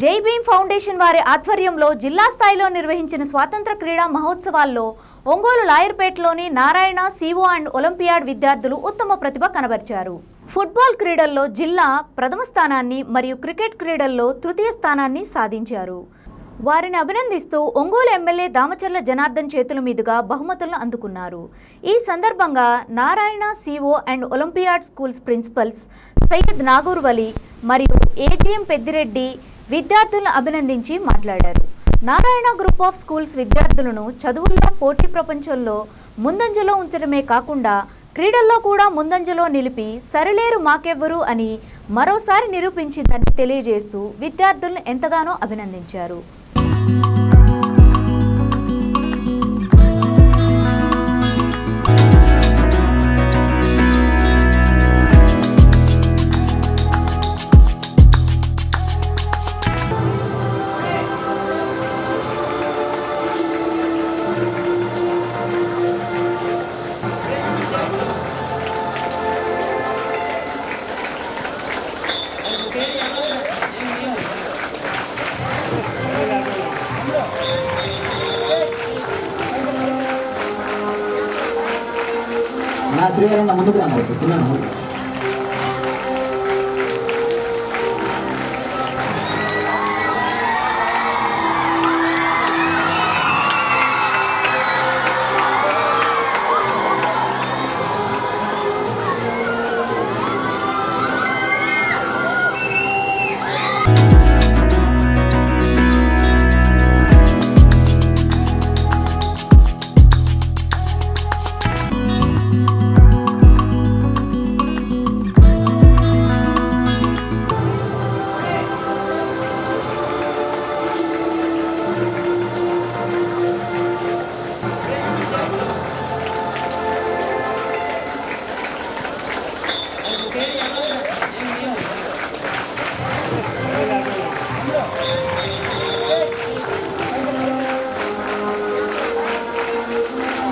జై భీమ్ ఫౌండేషన్ వారి ఆధ్వర్యంలో జిల్లా స్థాయిలో నిర్వహించిన స్వాతంత్ర క్రీడా మహోత్సవాల్లో ఒంగోలు లాయర్పేటలోని నారాయణ సివో అండ్ ఒలింపియాడ్ విద్యార్థులు ఉత్తమ ప్రతిభ కనబరిచారు. ఫుట్బాల్ క్రీడల్లో జిల్లా ప్రథమ స్థానాన్ని మరియు క్రికెట్ క్రీడల్లో తృతీయ స్థానాన్ని సాధించారు. వారిని అభినందిస్తూ ఒంగోలు ఎమ్మెల్యే దామచర్ల జనార్దన్ చేతుల మీదుగా బహుమతులను అందుకున్నారు. ఈ సందర్భంగా Narayana CO and Olympiad schools principals Syed Nagurvali మరియు ఏజీఎం పెద్దిరెడ్డి విద్యార్థులను అభినందించి మాట్లాడారు. నారాయణ గ్రూప్ ఆఫ్ స్కూల్స్ విద్యార్థులను చదువుల్లో పోటీ ప్రపంచంలో ముందంజలో ఉంచడమే కాకుండా క్రీడల్లో కూడా ముందంజలో నిలిపి సరిలేరు మాకెవ్వరు అని మరోసారి నిరూపించిందని తెలియజేస్తూ విద్యార్థులను ఎంతగానో అభినందించారు. నా శ్రీవారన్న ముందుకు రావచ్చు చిన్న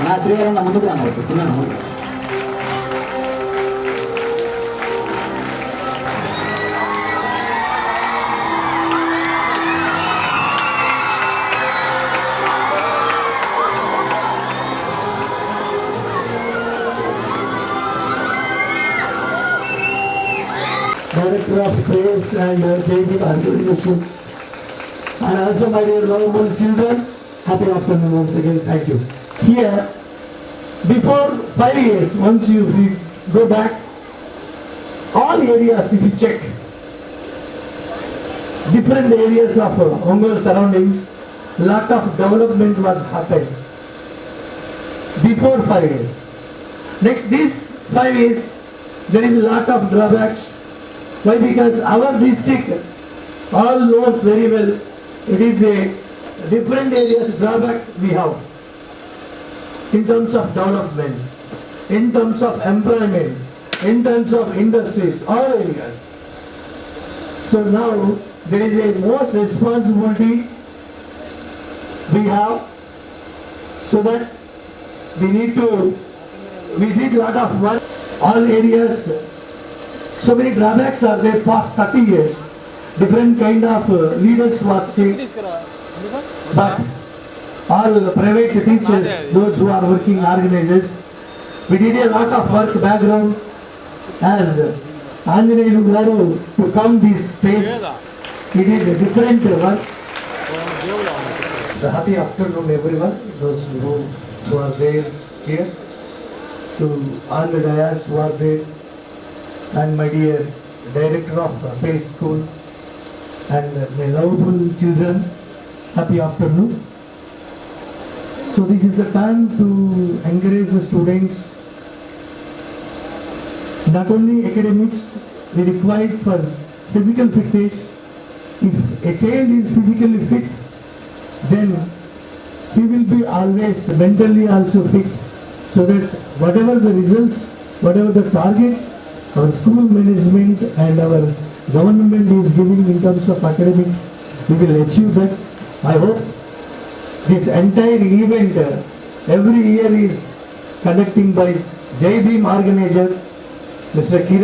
నా శ్రీవారన్న ముందుకు రాను చిన్న Director of Prayers and uh, JB Organization. And also my dear lovable children, happy afternoon once again, thank you. Here, before five years, once you re- go back, all areas if you check, different areas of uh, Ongole surroundings, lot of development was happened. Before five years. Next, these five years, there is a lot of drawbacks. Why? Because our district all knows very well, it is a different areas drawback we have. In terms of development, in terms of employment, in terms of industries, all areas. So now, there is a most responsibility we have, so that we need to, we did lot of work, all areas, so many drawbacks are there past 30 years. Different kind of uh, leaders was taken. But all the private teachers, those who are working organizers, we did a lot of work background as Anjaneyu Garu to come this stage. We did a different work. The happy afternoon everyone, those who, who are there here, to all the dayas who are there, and my dear director of Bay School, and my lovable children, happy afternoon. So this is the time to encourage the students, not only academics, they require for physical fitness. If a child is physically fit, then he will be always mentally also fit so that whatever the results, whatever the target, our school management and our government is giving in terms of academics, we will achieve that. I hope this entire event uh, every year is conducting by Jai Bhim organizer, Mr. Kiran.